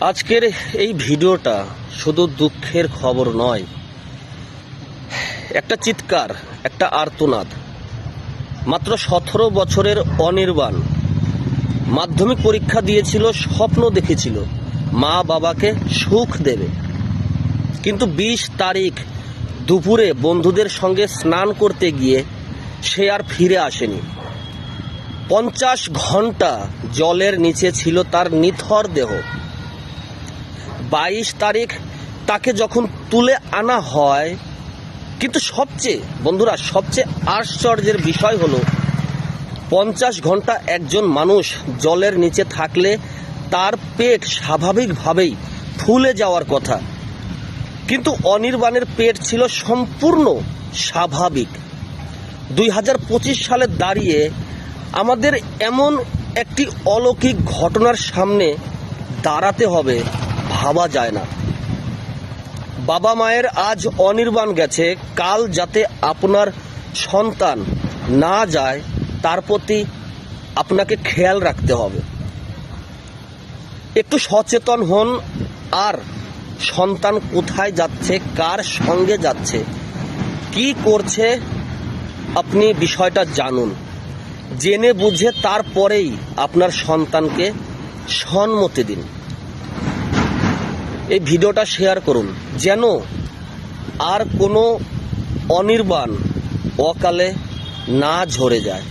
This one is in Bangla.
আজকের এই ভিডিওটা শুধু দুঃখের খবর নয়, একটা চিৎকার, একটা আর্তনাদ। মাত্র সতেরো বছরের অনির্বাণ। মাধ্যমিক পরীক্ষা দিয়েছিল, স্বপ্ন দেখেছিল, মা বাবাকে সুখ দেবে। কিন্তু বিশ তারিখ দুপুরে বন্ধুদের সঙ্গে স্নান করতে গিয়ে সে আর ফিরে আসেনি। পঞ্চাশ ঘণ্টা জলের নিচে ছিল তার নিথর দেহ। বাইশ তারিখ তাকে যখন তুলে আনা হয়, কিন্তু সবচেয়ে, বন্ধুরা, সবচেয়ে আশ্চর্যের বিষয় হলো, পঞ্চাশ ঘণ্টা একজন মানুষ জলের নিচে থাকলে তার পেট স্বাভাবিকভাবেই ফুলে যাওয়ার কথা। কিন্তু অনির্বাণের পেট ছিল সম্পূর্ণ স্বাভাবিক। দুই হাজার পঁচিশ সালে দাঁড়িয়ে আমাদের এমন একটি অলৌকিক ঘটনার সামনে দাঁড়াতে হবে। ভাবা যায় না। বাবা মায়ের আজ অনির্বাণ গেছে, কাল যাতে আপনার সন্তান না যায়, তার প্রতি আপনাকে খেয়াল রাখতে হবে। একটু সচেতন হন, আর সন্তান কোথায় যাচ্ছে, কার সঙ্গে যাচ্ছে, কি করছে, আপনি বিষয়টা জানুন। জেনে বুঝে তারপরেই আপনার সন্তানকে সম্মতি দিন। এই ভিডিওটা শেয়ার করুন। যেন আর কোনো অনির্বাণ অকালে না ঝরে যায়।